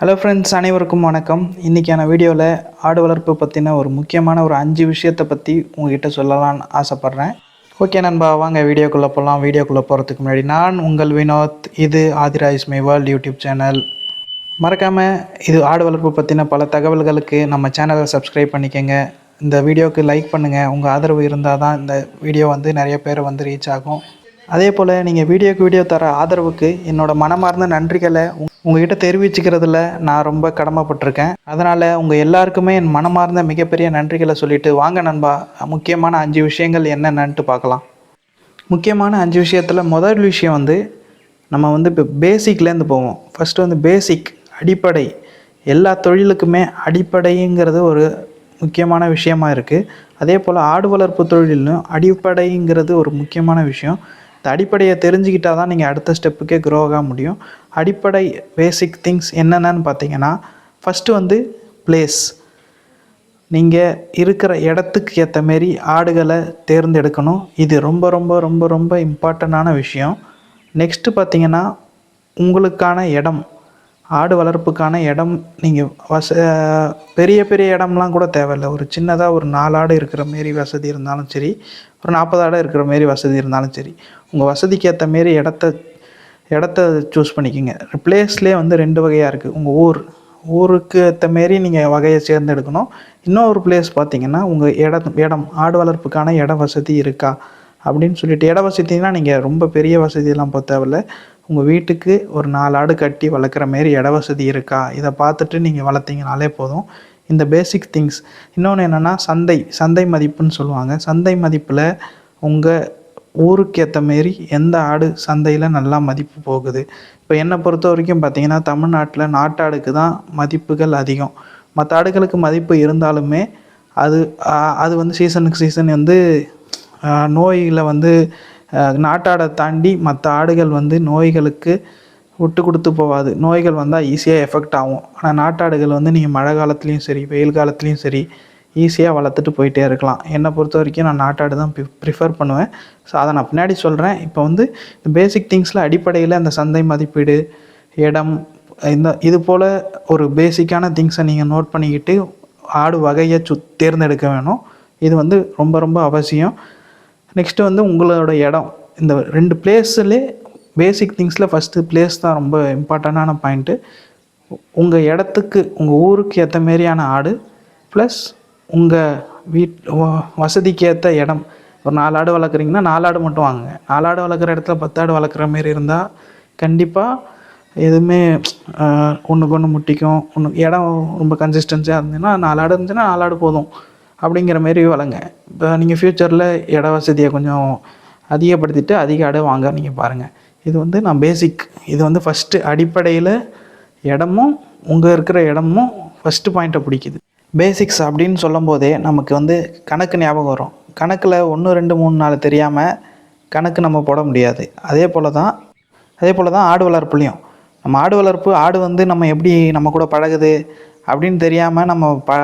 Hello friends அனைவருக்கும் வணக்கம். இன்றைக்கான வீடியோவில் ஆடு வளர்ப்பு பற்றின ஒரு முக்கியமான ஒரு அஞ்சு விஷயத்தை பற்றி உங்ககிட்ட சொல்லலாம்னு ஆசைப்பட்றேன். ஓகே நண்பா வாங்க வீடியோக்குள்ளே போகலாம் வீடியோக்குள்ளே போகிறதுக்கு முன்னாடி நான் உங்கள் வினோத். இது ஆதிராய்ஸ் மை வேர்ல்ட் யூடியூப் சேனல். மறக்காமல் இது ஆடு வளர்ப்பு பற்றின பல தகவல்களுக்கு நம்ம சேனலை சப்ஸ்கிரைப் பண்ணிக்கோங்க. இந்த வீடியோவுக்கு லைக் பண்ணுங்கள் உங்கள் ஆதரவு இருந்தால் தான் இந்த வீடியோ வந்து நிறைய பேர் வந்து ரீச் ஆகும். அதே போல் நீங்கள் வீடியோக்கு வீடியோ தர ஆதரவுக்கு என்னோட மனமார்ந்த நன்றிகளை உங்ககிட்ட தெரிவிச்சுக்கிறதுல நான் ரொம்ப கடமைப்பட்டிருக்கேன். அதனால் உங்கள் எல்லாருக்குமே என் மனமார்ந்த மிகப்பெரிய நன்றிகளை சொல்லிட்டு வாங்க நண்பா. முக்கியமான அஞ்சு விஷயங்கள் என்னென்னன்ட்டு பார்க்கலாம். முக்கியமான அஞ்சு விஷயத்தில் முதல் விஷயம் வந்து நம்ம வந்து இப்போ பேசிக்லேருந்து போவோம். ஃபஸ்ட்டு வந்து பேசிக் அடிப்படை. எல்லா தொழிலுக்குமே அடிப்படைங்கிறது ஒரு முக்கியமான விஷயமா இருக்குது அதே போல் ஆடு வளர்ப்பு தொழிலும் அடிப்படைங்கிறது ஒரு முக்கியமான விஷயம். இந்த அடிப்படையை தெரிஞ்சுக்கிட்டால் தான் நீங்கள் அடுத்த ஸ்டெப்புக்கே க்ரோ ஆக முடியும். அடிப்படை பேசிக் திங்ஸ் என்னென்னு பார்த்தீங்கன்னா ஃபஸ்ட்டு வந்து பிளேஸ் நீங்கள் இருக்கிற இடத்துக்கு ஏற்ற மாரி ஆடுகளை தேர்ந்தெடுக்கணும். இது ரொம்ப ரொம்ப ரொம்ப ரொம்ப இம்பார்ட்டண்ட்டான விஷயம். நெக்ஸ்ட்டு பார்த்தீங்கன்னா உங்களுக்கான இடம். ஆடு வளர்ப்புக்கான இடம். நீங்கள் வச பெரிய பெரிய இடம்லாம் கூட தேவையில்லை. ஒரு சின்னதாக ஒரு நாலு ஆடு இருக்கிற மாரி வசதி இருந்தாலும் சரி ஒரு நாற்பது ஆடு இருக்கிற மாரி வசதி இருந்தாலும் சரி. உங்கள் வசதிக்கு ஏற்ற மாரி இடத்த இடத்த சூஸ் பண்ணிக்கோங்க. பிளேஸ்லேயே வந்து ரெண்டு வகையாக இருக்குது உங்கள் ஊர் ஊருக்கு ஏற்ற மாரி நீங்கள் வகையை சேர்ந்தெடுக்கணும். இன்னொரு பிளேஸ் பார்த்தீங்கன்னா உங்கள் இடம் இடம் ஆடு வளர்ப்புக்கான இட வசதி இருக்கா? அப்படின்னு சொல்லிட்டு இட வசதினா நீங்கள் ரொம்ப பெரிய வசதியெல்லாம் போக தேவையில்ல. உங்கள் வீட்டுக்கு ஒரு நாலு ஆடு கட்டி வளர்க்குற மாரி இட வசதி இருக்கா? இதை பார்த்துட்டு நீங்கள் வளர்த்தீங்கனாலே போதும். இந்த பேசிக் திங்ஸ் இன்னொன்று என்னென்னா சந்தை சந்தை மதிப்புன்னு சொல்லுவாங்க. சந்தை மதிப்பில் உங்கள் ஊருக்கு ஏற்ற மாரி எந்த ஆடு சந்தையில் நல்லா மதிப்பு போகுது? இப்போ என்னை பொறுத்த வரைக்கும் பார்த்திங்கன்னா தமிழ்நாட்டில் நாட்டாடுக்கு தான் மதிப்புகள் அதிகம். மற்ற ஆடுகளுக்கு மதிப்பு இருந்தாலுமே அது அது வந்து சீசனுக்கு சீசன் வந்து நோயில் வந்து நாட்டாடை தாண்டி மற்ற ஆடுகள் வந்து நோய்களுக்கு விட்டு கொடுத்து போகாது. நோய்கள் வந்தால் ஈஸியாக எஃபெக்ட் ஆகும். ஆனால் நாட்டாடுகள் வந்து நீங்கள் மழை காலத்துலேயும் சரி வெயில் காலத்துலேயும் சரி ஈஸியாக வளர்த்துட்டு போயிட்டே இருக்கலாம். என்னை பொறுத்த வரைக்கும் நான் நாட்டாடு தான் ப்ரிஃபர் பண்ணுவேன். ஸோ அதை நான் பின்னாடி சொல்கிறேன் இப்போ வந்து இந்த பேசிக் திங்ஸில் அடிப்படையில் அந்த சந்தை மதிப்பீடு இடம் இந்த இது போல் ஒரு பேசிக்கான திங்ஸை நீங்கள் நோட் பண்ணிக்கிட்டு ஆடு வகையை சு தேர்ந்தெடுக்க வேணும். இது வந்து ரொம்ப ரொம்ப அவசியம். நெக்ஸ்ட்டு வந்து உங்களோட இடம். இந்த ரெண்டு பிளேஸ்லே பேசிக் திங்ஸில் ஃபஸ்ட்டு பிளேஸ் தான் ரொம்ப இம்பார்ட்டண்ட்டான பாயிண்ட்டு உங்கள் இடத்துக்கு உங்கள் ஊருக்கு ஏற்ற மாரியான ஆடு ப்ளஸ் உங்கள் வீட் வசதிக்கேற்ற இடம். ஒரு நாலு ஆடு வளர்க்குறீங்கன்னா நாலு ஆடு மட்டும் வாங்குங்க. நாலு ஆடு வளர்க்குற இடத்துல பத்து ஆடு வளர்க்குற மாரி இருந்தால் கண்டிப்பாக எதுவுமே ஒன்றுக்கு ஒன்று முட்டிக்கும். ஒன்று இடம் ரொம்ப கன்சிஸ்டன்சியாக இருந்ததுன்னா நாலு ஆடு இருந்துச்சுன்னா நாலு ஆடு போதும். அப்படிங்கிற மாரி வளங்க. இப்போ நீங்கள் ஃப்யூச்சரில் இட வசதியை கொஞ்சம் அதிகப்படுத்திட்டு அதிக ஆடு வாங்க நீங்கள் பாருங்கள் இது வந்து நான் பேசிக் இது வந்து ஃபஸ்ட்டு அடிப்படையில் இடமும் உங்கள் இருக்கிற இடமும் ஃபஸ்ட்டு பாயிண்ட்டை பிடிக்குது. பேசிக்ஸ் அப்படின்னு சொல்லும் போதே நமக்கு வந்து கணக்கு ஞாபகம் வரும். கணக்கில் ஒன்று ரெண்டு மூணு நாலு தெரியாமல் கணக்கு நம்ம போட முடியாது. அதே போல் தான் அதே போல் தான் ஆடு வளர்ப்புலையும். நம்ம ஆடு வளர்ப்பு ஆடு வந்து நம்ம எப்படி நம்ம கூட பழகுது அப்படின்னு தெரியாமல் நம்ம ப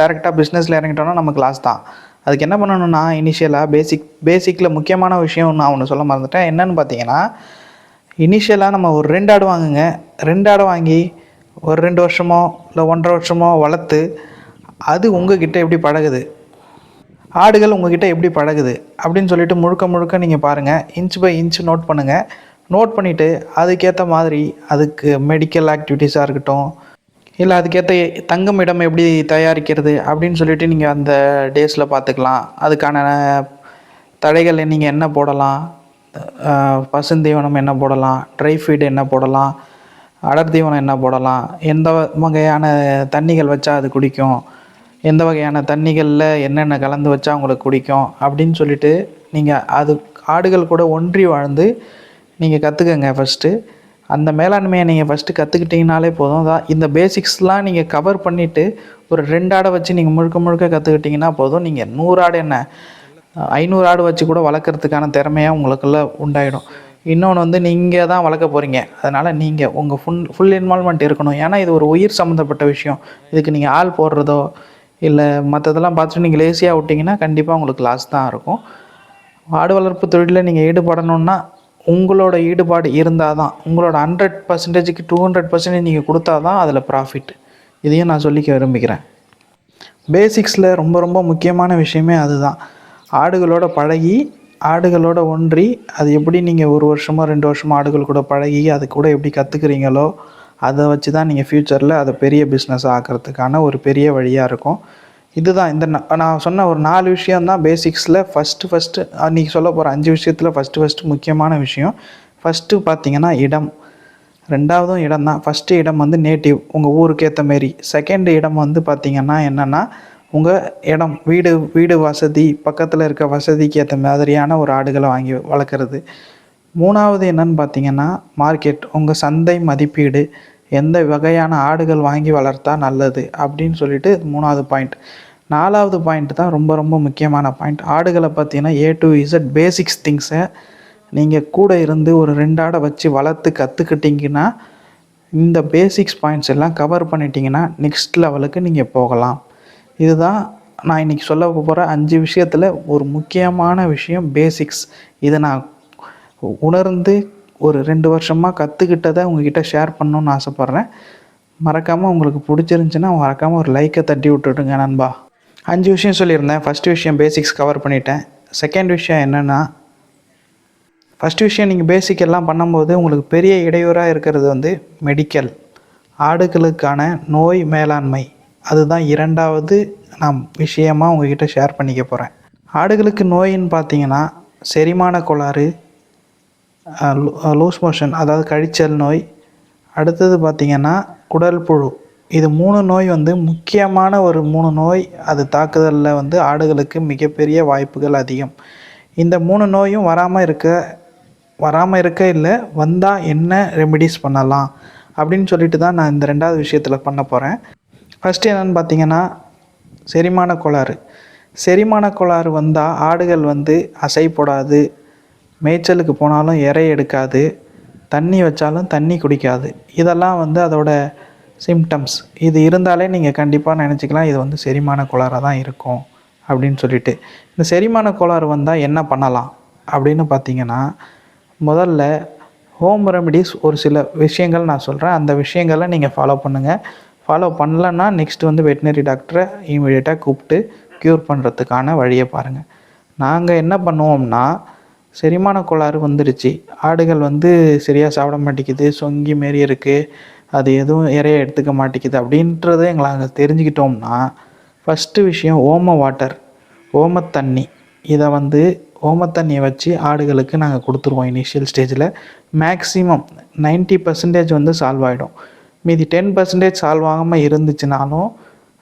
டேரெக்டாக பிஸ்னஸில் இறங்கிட்டோம்னா நமக்கு லாஸ் தான். அதுக்கு என்ன பண்ணணும்னா இனிஷியலாக பேசிக் பேசிக்கில் முக்கியமான விஷயம் நான் ஒன்று சொல்ல மறந்துட்டேன். என்னன்னு பார்த்தீங்கன்னா இனிஷியலாக நம்ம ஒரு ரெண்டு ஆடு வாங்குங்க. ரெண்டு ஆடு வாங்கி ஒரு ரெண்டு வருஷமோ இல்லை ஒன்றரை வருஷமோ வளர்த்து அது உங்ககிட்ட எப்படி பழகுது? ஆடுகள் உங்ககிட்ட எப்படி பழகுது? அப்படின்னு சொல்லிட்டு முழுக்க முழுக்க நீங்கள் பாருங்கள் இன்ச் பை இன்ச் நோட் பண்ணுங்கள் நோட் பண்ணிவிட்டு அதுக்கேற்ற மாதிரி அதுக்கு மெடிக்கல் ஆக்டிவிட்டீஸாக இருக்கட்டும் இல்லை அதுக்கேற்ற தங்கும் இடம் எப்படி தயாரிக்கிறது அப்படின்னு சொல்லிட்டு நீங்கள் அந்த டேஸில் பார்த்துக்கலாம் அதுக்கான தடைகளை நீங்கள் என்ன போடலாம்? பசுந்தீவனம் என்ன போடலாம்? ட்ரை ஃபீடு என்ன போடலாம்? அடர் தீவனம் என்ன போடலாம்? எந்த வகையான தண்ணிகள் வச்சா அது குடிக்கும்? எந்த வகையான தண்ணிகளில் என்னென்ன கலந்து வச்சா உங்களுக்கு குடிக்கும் அப்படின்னு சொல்லிட்டு நீங்கள் அது ஆடுகள் கூட ஒன்றி வாழ்ந்து நீங்கள் கற்றுக்கங்க ஃபஸ்ட்டு அந்த மேலாண்மையை நீங்கள் ஃபஸ்ட்டு கற்றுக்கிட்டிங்கனாலே போதும். தான் இந்த பேசிக்ஸ்லாம் நீங்கள் கவர் பண்ணிவிட்டு ஒரு ரெண்டு ஆடை வச்சு நீங்கள் முழுக்க முழுக்க கற்றுக்கிட்டிங்கன்னா போதும். நீங்கள் நூறு ஆடு என்ன? ஐநூறு ஆடு வச்சு கூட வளர்க்குறதுக்கான திறமையாக உங்களுக்குள்ள உண்டாயிடும். இன்னொன்று வந்து நீங்கள் தான் வளர்க்க போகிறீங்க அதனால் நீங்கள் உங்கள் ஃபுல் ஃபுல் இன்வால்மெண்ட் இருக்கணும். ஏன்னா இது ஒரு உயிர் சம்மந்தப்பட்ட விஷயம். இதுக்கு நீங்கள் ஆள் போடுறதோ இல்லை மற்றதெல்லாம் பார்த்துட்டு நீங்கள் லேசியாக விட்டிங்கன்னா கண்டிப்பாக உங்களுக்கு லாஸ் தான் இருக்கும். ஆடு வளர்ப்பு தொழிலில் நீங்கள் ஈடுபடணுன்னா உங்களோட ஈடுபாடு இருந்தால் தான் உங்களோட ஹண்ட்ரட் பர்சன்டேஜுக்கு டூ ஹண்ட்ரட் பர்சன்டேஜ் நீங்கள் கொடுத்தா தான் அதில் ப்ராஃபிட் இதையும் நான் சொல்லிக்க விரும்புகிறேன். பேசிக்ஸில் ரொம்ப ரொம்ப முக்கியமான விஷயமே அதுதான். ஆடுகளோட பழகி ஆடுகளோட ஒன்றி அது எப்படி நீங்கள் ஒரு வருஷமோ ரெண்டு வருஷமோ ஆடுகள் கூட பழகி அது கூட எப்படி கற்றுக்குறீங்களோ அதை வச்சு தான் நீங்கள் ஃப்யூச்சரில் அதை பெரிய பிஸ்னஸ் ஆக்கிறதுக்கான ஒரு பெரிய வழியாக இருக்கும். இதுதான் இந்த நான் சொன்ன ஒரு நாலு விஷயம்தான் பேசிக்ஸில் ஃபஸ்ட்டு ஃபஸ்ட்டு அன்றைக்கி சொல்ல போகிற அஞ்சு விஷயத்தில் ஃபஸ்ட்டு ஃபஸ்ட்டு முக்கியமான விஷயம். ஃபஸ்ட்டு பார்த்தீங்கன்னா இடம். ரெண்டாவதும் இடம் தான் ஃபஸ்ட்டு இடம் வந்து நேட்டிவ் உங்கள் ஊருக்கு ஏற்ற மாரி. செகண்ட் இடம் வந்து பார்த்திங்கன்னா என்னென்னா உங்கள் இடம் வீடு வீடு வசதி பக்கத்தில் இருக்க வசதிக்கு ஏற்ற மாதிரியான ஒரு ஆடுகளை வாங்கி வளர்க்குறது. மூணாவது என்னன்னு பார்த்தீங்கன்னா மார்க்கெட் உங்கள் சந்தை மதிப்பீடு எந்த வகையான ஆடுகள் வாங்கி வளர்த்தா நல்லது? அப்படின்னு சொல்லிட்டு மூணாவது பாயிண்ட் நாலாவது பாயிண்ட் தான் ரொம்ப ரொம்ப முக்கியமான பாயிண்ட் ஆடுகளை பார்த்தீங்கன்னா ஏ டு இசட் பேசிக்ஸ் திங்ஸை நீங்கள் கூட இருந்து ஒரு ரெண்டு ஆடை வச்சு வளர்த்து கற்றுக்கிட்டிங்கன்னா இந்த பேசிக்ஸ் பாயிண்ட்ஸ் எல்லாம் கவர் பண்ணிட்டீங்கன்னா நெக்ஸ்ட் லெவலுக்கு நீங்கள் போகலாம். இதுதான் நான் இன்றைக்கி சொல்ல போகிற அஞ்சு விஷயத்தில் ஒரு முக்கியமான விஷயம் பேசிக்ஸ் இதை நான் உணர்ந்து ஒரு ரெண்டு வருஷமாக கற்றுக்கிட்டதை உங்ககிட்ட ஷேர் பண்ணணுன்னு ஆசைப்பட்றேன். மறக்காமல் உங்களுக்கு பிடிச்சிருந்துச்சின்னா மறக்காமல் ஒரு லைக்கை தட்டி விட்டுடுங்க நண்பா. அஞ்சு விஷயம் சொல்லியிருந்தேன். ஃபஸ்ட்டு விஷயம் பேசிக்ஸ் கவர் பண்ணிட்டேன். செகண்ட் விஷயம் என்னென்னா ஃபஸ்ட்டு விஷயம் நீங்கள் பேசிக் எல்லாம் பண்ணும்போது உங்களுக்கு பெரிய இடையூறாக இருக்கிறது வந்து மெடிக்கல் ஆடுகளுக்கான நோய் மேலாண்மை. அதுதான் இரண்டாவது நான் விஷயமாக உங்ககிட்ட ஷேர் பண்ணிக்க போகிறேன் ஆடுகளுக்கு நோயின்னு பார்த்தீங்கன்னா செரிமான கோளாறு லூஸ் மோஷன் அதாவது கழிச்சல் நோய். அடுத்தது பார்த்திங்கன்னா குடல் புழு. இது மூணு நோய் வந்து முக்கியமான ஒரு மூணு நோய். அது தாக்குதலில் வந்து ஆடுகளுக்கு மிகப்பெரிய வாய்ப்புகள் அதிகம். இந்த மூணு நோயும் வராமல் இருக்க வராமல் இருக்க இல்லை வந்தால் என்ன ரெமிடிஸ் பண்ணலாம்? அப்படின்னு சொல்லிட்டு தான் நான் இந்த ரெண்டாவது விஷயத்தில் பண்ண போகிறேன் ஃபஸ்ட்டு என்னென்னு பார்த்தீங்கன்னா செரிமான கோளாறு. செரிமான கோளாறு வந்தால் ஆடுகள் வந்து அசை போடாது. மேய்ச்சலுக்கு போனாலும் இறை எடுக்காது தண்ணி வச்சாலும் தண்ணி குடிக்காது. இதெல்லாம் வந்து அதோட சிம்டம்ஸ் இது இருந்தாலே நீங்கள் கண்டிப்பாக நினச்சிக்கலாம் இது வந்து செரிமான கோளாறாக தான் இருக்கும் அப்படின்னு சொல்லிட்டு. இந்த செரிமான கோளாறு வந்தால் என்ன பண்ணலாம் அப்படின்னு பார்த்தீங்கன்னா முதல்ல ஹோம் ரெமிடிஸ் ஒரு சில விஷயங்கள் நான் சொல்கிறேன் அந்த விஷயங்களை நீங்கள் ஃபாலோ பண்ணுங்கள் ஃபாலோ பண்ணலன்னா நெக்ஸ்ட் வந்து வெட்டினரி டாக்டரை இமீடியட்டாக கூப்பிட்டு க்யூர் பண்ணுறதுக்கான வழியை பாருங்கள் நாங்கள் என்ன பண்ணுவோம்னா செரிமான கோளாறு வந்துடுச்சு ஆடுகள் வந்து சரியாக சாப்பிட மாட்டேங்குது. சொங்கி மாரி இருக்குது அது எதுவும் இறைய எடுத்துக்க மாட்டேங்குது அப்படின்றத எங்களை அங்கே தெரிஞ்சுக்கிட்டோம்னா ஃபஸ்ட்டு விஷயம் ஓம வாட்டர் ஓமத்தண்ணி இதை வந்து ஓமத்தண்ணியை வச்சு ஆடுகளுக்கு நாங்கள் கொடுத்துருவோம் இனிஷியல் ஸ்டேஜில் மேக்ஸிமம் 90% பர்சன்டேஜ் வந்து சால்வ் ஆகிடும் மீதி டென் பர்சன்டேஜ் சால்வ் ஆகாமல் இருந்துச்சுனாலும்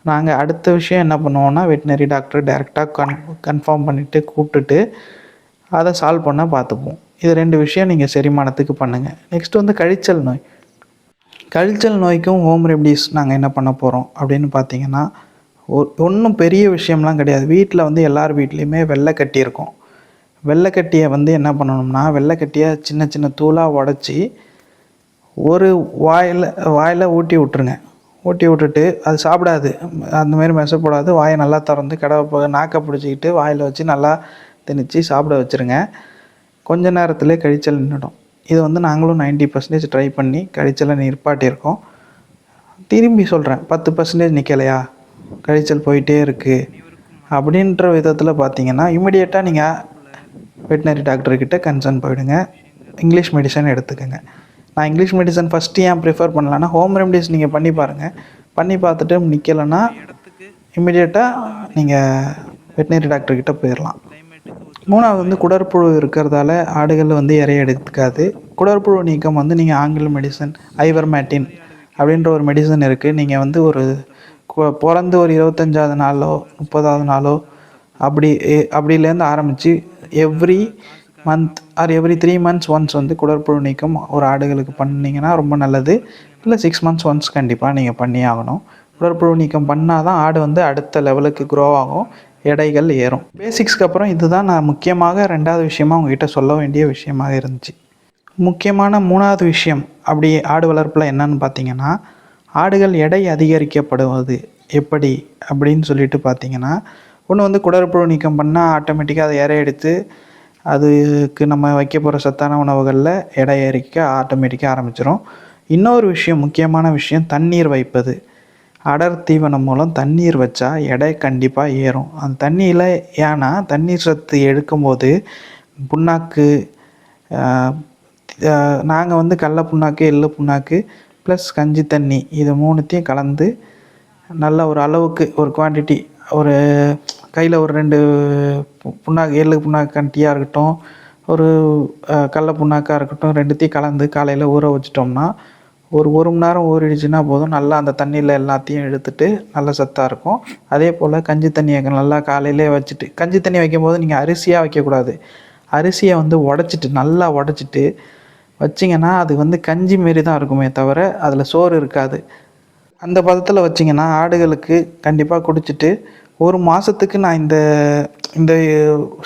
நாங்கள் அடுத்த விஷயம் என்ன பண்ணுவோம்னா வெட்டினரி டாக்டர் டேரெக்டாக கன் கன்ஃபார்ம் பண்ணிவிட்டு கூப்பிட்டுட்டு அதை சால்வ் பண்ணால் பார்த்துப்போம். இது ரெண்டு விஷயம் நீங்கள் செரிமானத்துக்கு பண்ணுங்கள் நெக்ஸ்ட் வந்து கழிச்சல் நோய். கழிச்சல் நோய்க்கும் ஹோம் ரெமடிஸ் நாங்கள் என்ன பண்ண போகிறோம் அப்படின்னு பார்த்தீங்கன்னா ஒன்றும் பெரிய விஷயம்லாம் கிடையாது. வீட்டில் வந்து எல்லார் வீட்லேயுமே வெள்ளைக்கட்டி இருக்கும். வெள்ளைக்கட்டியை வந்து என்ன பண்ணணும்னா வெள்ளைக்கட்டியை சின்ன சின்ன தூளாக உடச்சி ஒரு வாயில் வாயில் ஊட்டி விட்ருங்க ஊட்டி விட்டுட்டு அது சாப்பிடாது. அந்தமாரி மெசப்படாது. வாயை நல்லா திறந்து கடவை நாக்கை பிடிச்சிக்கிட்டு வாயில் வச்சு நல்லா திணிச்சு சாப்பிட வச்சுருங்க. கொஞ்ச நேரத்திலே கழிச்சல் நின்றுடும் இது வந்து நாங்களும் 90% பர்சன்டேஜ் ட்ரை பண்ணி கழிச்சலை நிற்பாட்டியிருக்கோம் திரும்பி சொல்கிறேன் பத்து பர்சன்டேஜ் நிற்கலையா கழிச்சல் போயிட்டே இருக்குது அப்படின்ற விதத்தில் பார்த்தீங்கன்னா இமிடியேட்டாக நீங்கள் வெட்டினரி டாக்டர்கிட்ட கன்சர்ன் போயிடுங்க. இங்கிலீஷ் மெடிசன் எடுத்துக்கோங்க. நான் இங்கிலீஷ் மெடிசன் ஃபஸ்ட்டு ஏன் ப்ரிஃபர் பண்ணலான்னா ஹோம் ரெமடிஸ் நீங்கள் பண்ணி பாருங்கள் பண்ணி பார்த்துட்டு நிற்கலைன்னா இமிடியேட்டாக நீங்கள் வெட்டினரி டாக்டர்கிட்ட போயிடலாம் மூணாவது வந்து குடற்புழு இருக்கிறதால ஆடுகள் வந்து இறைய எடுத்துக்காது குடற்புழு நீக்கம் வந்து நீங்கள் ஆங்கில மெடிசன் ஐவர்மேட்டின் அப்படின்ற ஒரு மெடிசன் இருக்குது நீங்கள் வந்து ஒரு பிறந்து ஒரு இருபத்தஞ்சாவது நாளோ முப்பதாவது நாளோ அப்படி அப்படிலேருந்து ஆரம்பித்து every month or every three months once வந்து குடற்புழு நீக்கம் ஒரு ஆடுகளுக்கு பண்ணிங்கன்னா ரொம்ப நல்லது. இல்லை சிக்ஸ் மந்த்ஸ் ஒன்ஸ் கண்டிப்பாக நீங்கள் பண்ணி ஆகணும். குடற்புழு நீக்கம் பண்ணால் தான் ஆடு வந்து அடுத்த லெவலுக்கு க்ரோ ஆகும். எடைகள் ஏறும். பேசிக்ஸ்க்கு அப்புறம் இதுதான் நான் முக்கியமாக ரெண்டாவது விஷயமா உங்ககிட்ட சொல்ல வேண்டிய விஷயமாக இருந்துச்சு. முக்கியமான மூணாவது விஷயம் அப்படி ஆடு வளர்ப்பில் என்னன்னு பார்த்தீங்கன்னா ஆடுகள் எடை அதிகரிக்கப்படுவது எப்படி அப்படின்னு சொல்லிட்டு பார்த்தீங்கன்னா ஒன்று வந்து குடற்புழு நீக்கம் பண்ணால் ஆட்டோமேட்டிக்காக அதை இறை எடுத்து அதுக்கு நம்ம வைக்க போகிற சத்தான உணவுகளில் எடை ஏறிக்க ஆட்டோமேட்டிக்காக ஆரம்பிச்சிடும் இன்னொரு விஷயம் முக்கியமான விஷயம் தண்ணீர் வைப்பது. அடர் தீவனம் மூலம் தண்ணீர் வச்சா எடை கண்டிப்பாக ஏறும். அந்த தண்ணியில் ஏன்னா தண்ணீர் சத்து எடுக்கும்போது புண்ணாக்கு நாங்கள் வந்து கடல புண்ணாக்கு எள்ளு புண்ணாக்கு ப்ளஸ் கஞ்சி தண்ணி இது மூணுத்தையும் கலந்து நல்ல ஒரு அளவுக்கு ஒரு குவான்டிட்டி ஒரு கையில் ஒரு ரெண்டு புண்ணாக்கு எள்ளு புண்ணாக்கு கண்டியாக இருக்கட்டும் ஒரு கடல புண்ணாக்காக இருக்கட்டும் ரெண்டுத்தையும் கலந்து காலையில் ஊற வச்சிட்டோம்னா ஒரு ஒரு மணி நேரம் ஊறிடுச்சுன்னா போதும். நல்லா அந்த தண்ணியில் எல்லாத்தையும் எடுத்துட்டு நல்ல சத்தாக இருக்கும். அதே போல் கஞ்சி தண்ணியை நல்லா காலையிலே வச்சுட்டு கஞ்சி தண்ணி வைக்கும்போது நீங்கள் அரிசியாக வைக்கக்கூடாது. அரிசியை வந்து உடச்சிட்டு நல்லா உடச்சிட்டு வச்சிங்கன்னா அது வந்து கஞ்சி மாரி தான் இருக்குமே தவிர அதில் சோறு இருக்காது. அந்த பதத்தில் வச்சிங்கன்னா ஆடுகளுக்கு கண்டிப்பாக குடிச்சிட்டு ஒரு மாதத்துக்கு நான் இந்த இந்த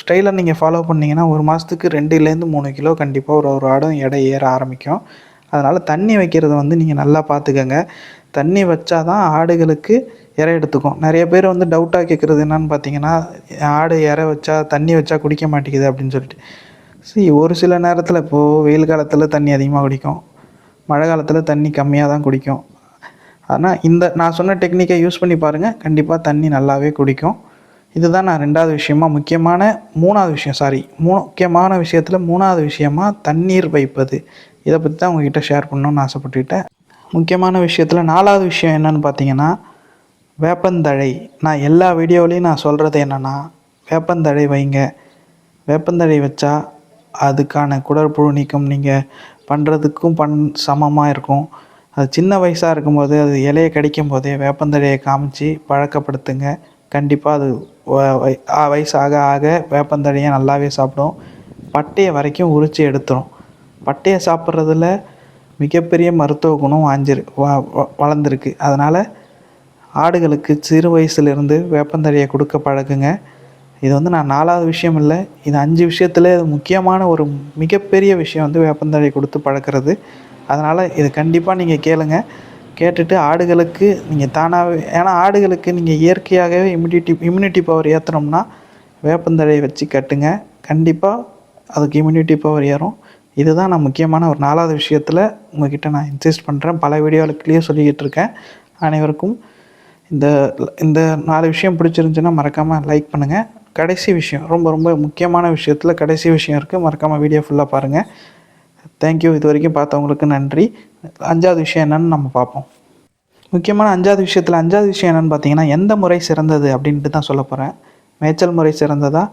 ஸ்டைலை நீங்கள் ஃபாலோ பண்ணிங்கன்னா ஒரு மாதத்துக்கு ரெண்டுலேருந்து மூணு கிலோ கண்டிப்பாக ஒரு ஒரு ஆடும் எடை ஏற ஆரம்பிக்கும். அதனால் தண்ணி வைக்கிறத வந்து நீங்கள் நல்லா பார்த்துக்கங்க தண்ணி வச்சா தான் ஆடுகளுக்கு இறை எடுத்துக்கும். நிறைய பேர் வந்து டவுட்டாக கேட்குறது என்னன்னு பார்த்தீங்கன்னா ஆடு இறை வச்சா தண்ணி வச்சா குடிக்க மாட்டேங்குது அப்படின்னு சொல்லிட்டு. சரி ஒரு சில நேரத்தில் இப்போது வெயில் காலத்தில் தண்ணி அதிகமாக குடிக்கும். மழை காலத்தில் தண்ணி கம்மியாக தான் குடிக்கும். ஆனால் இந்த நான் சொன்ன டெக்னிக்கை யூஸ் பண்ணி பாருங்கள் கண்டிப்பாக தண்ணி நல்லாவே குடிக்கும். இதுதான் நான் ரெண்டாவது விஷயமா முக்கியமான மூணாவது விஷயம் சாரி மூ முக்கியமான விஷயத்தில் மூணாவது விஷயமா தண்ணீர் வைப்பது. இதை பற்றி தான் உங்ககிட்ட ஷேர் பண்ணணும்னு ஆசைப்பட்டுக்கிட்டேன். முக்கியமான விஷயத்தில் நாலாவது விஷயம் என்னன்னு பார்த்தீங்கன்னா வேப்பந்தழை. நான் எல்லா வீடியோவிலையும் நான் சொல்கிறது என்னென்னா வேப்பந்தழை வைங்க. வேப்பந்தழை வச்சா அதுக்கான குடற்புழு நீக்கம் நீங்கள் பண்ணுறதுக்கும் பண் சமமாக இருக்கும். அது சின்ன வயசாக இருக்கும்போது அது இலையை கடிக்கும் போதே வேப்பந்தழையை காமிச்சு பழக்கப்படுத்துங்க. கண்டிப்பாக அது வ- வ- வயசாக ஆக வேப்பந்தழையை நல்லாவே சாப்பிடும். பட்டையை வரைக்கும் உரித்து எடுத்துரும். பட்டையை சாப்பிட்றதுல மிகப்பெரிய மருத்துவ குணம் வாஞ்சிரு வா வ- வளர்ந்துருக்கு. அதனால் ஆடுகளுக்கு சிறு வயசுலேருந்து வேப்பந்தழையை கொடுக்க பழகுங்க. இது வந்து நான் நாலாவது விஷயம் இல்லை. இது அஞ்சு விஷயத்தில் முக்கியமான ஒரு மிகப்பெரிய விஷயம் வந்து வேப்பந்தழை கொடுத்து பழக்கிறது அதனால் இது கண்டிப்பாக நீங்கள் கேளுங்க. கேட்டுட்டு ஆடுகளுக்கு நீங்கள் தானாகவே ஏன்னா ஆடுகளுக்கு நீங்கள் இயற்கையாகவே இம்யூனிட்டி இம்யூனிட்டி பவர் ஏற்றுனோம்னா வேப்பந்தழையை வச்சு கட்டுங்க. கண்டிப்பாக அதுக்கு இம்யூனிட்டி பவர் ஏறும். இதுதான் நான் முக்கியமான ஒரு நாலாவது விஷயத்தில் உங்ககிட்ட நான் இன்சிஸ்ட் பண்ணுறேன் பல வீடியோவுக்குள்ளேயே சொல்லிக்கிட்டு இருக்கேன். அனைவருக்கும் இந்த இந்த நாலு விஷயம் பிடிச்சிருந்துச்சுன்னா மறக்காமல் லைக் பண்ணுங்கள் கடைசி விஷயம் ரொம்ப ரொம்ப முக்கியமான விஷயத்தில் கடைசி விஷயம் இருக்குது மறக்காமல் வீடியோ ஃபுல்லாக பாருங்கள் தேங்க்யூ இது வரைக்கும் பார்த்தவங்களுக்கு நன்றி. அஞ்சாவது விஷயம் என்னன்னு நம்ம பார்ப்போம். முக்கியமான அஞ்சாவது விஷயத்தில் அஞ்சாவது விஷயம் என்னென்னு பார்த்தீங்கன்னா எந்த முறை சிறந்தது அப்படின்ட்டு தான் சொல்ல போகிறேன் மேய்ச்சல் முறை சிறந்ததா?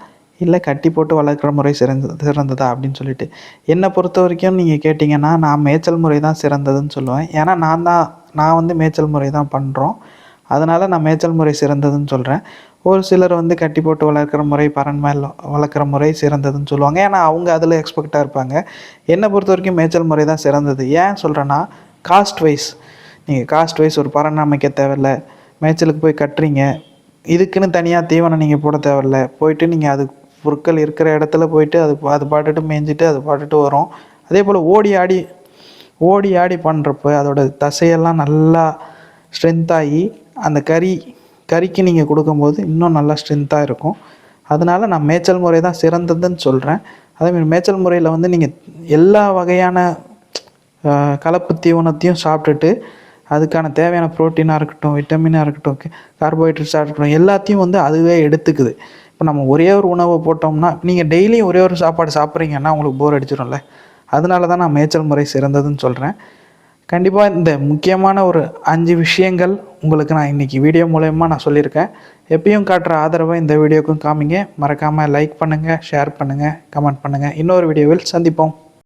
இல்லை கட்டி போட்டு வளர்க்குற முறை சிறந்த சிறந்ததா அப்படின்னு சொல்லிட்டு. என்னை பொறுத்த வரைக்கும் நீங்கள் கேட்டிங்கன்னா நான் மேய்ச்சல் முறை தான் சிறந்ததுன்னு சொல்லுவேன். ஏன்னா நான் தான் நான் வந்து மேய்ச்சல் முறை தான் பண்ணுறோம் அதனால் நான் மேய்ச்சல் முறை சிறந்ததுன்னு சொல்கிறேன் ஒரு சிலர் வந்து கட்டி போட்டு வளர்க்குற முறை பறன் மேல் வளர்க்குற முறை சிறந்ததுன்னு சொல்லுவாங்க. ஏன்னா அவங்க அதில் எக்ஸ்பெக்டாக இருப்பாங்க. என்னை பொறுத்த வரைக்கும் மேய்ச்சல் முறை தான் சிறந்தது. ஏன் சொல்கிறேன்னா காஸ்ட் வைஸ் நீங்கள் காஸ்ட் வைஸ் ஒரு பறன் அமைக்க தேவையில்ல. மேய்ச்சலுக்கு போய் கட்டுறீங்க. இதுக்குன்னு தனியாக தீவனம் நீங்கள் போட தேவையில்ல. போயிட்டு நீங்கள் அது புற்கள் இருக்கிற இடத்துல போயிட்டு அது அது பாட்டுட்டு மேய்ஞ்சிட்டு அது பாட்டுட்டு வரும். அதே போல் ஓடி ஆடி ஓடி ஆடி பண்ணுறப்ப அதோட தசையெல்லாம் நல்லா ஸ்ட்ரென்த்தாகி அந்த கறி கறிக்கு நீங்கள் கொடுக்கும்போது இன்னும் நல்லா ஸ்ட்ரென்த்தாக இருக்கும். அதனால நான் மேய்ச்சல் முறை தான் சிறந்ததுன்னு சொல்கிறேன் அதேமாதிரி மேய்ச்சல் முறையில் வந்து நீங்கள் எல்லா வகையான கலப்பு தீவனத்தையும் சாப்பிட்டுட்டு அதுக்கான தேவையான ப்ரோட்டீனாக இருக்கட்டும் விட்டமினாக இருக்கட்டும் கார்போஹைட்ரேட்ஸாக இருக்கட்டும் எல்லாத்தையும் வந்து அதுவே எடுத்துக்குது. இப்போ நம்ம ஒரே ஒரு உணவை போட்டோம்னா நீங்கள் டெய்லியும் ஒரே ஒரு சாப்பாடு சாப்பிட்றீங்கன்னா உங்களுக்கு போர் அடிச்சிடும்ல. அதனால தான் நான் மேய்ச்சல் முறை சிறந்ததுன்னு சொல்கிறேன் கண்டிப்பாக இந்த முக்கியமான ஒரு அஞ்சு விஷயங்கள் உங்களுக்கு நான் இன்றைக்கி வீடியோ மூலயமா நான் சொல்லியிருக்கேன். எப்பயும் காட்டுற ஆதரவை இந்த வீடியோக்கும் காமிங்க. மறக்காமல் லைக் பண்ணுங்கள் ஷேர் பண்ணுங்கள் கமெண்ட் பண்ணுங்கள் இன்னொரு வீடியோவில் சந்திப்போம்.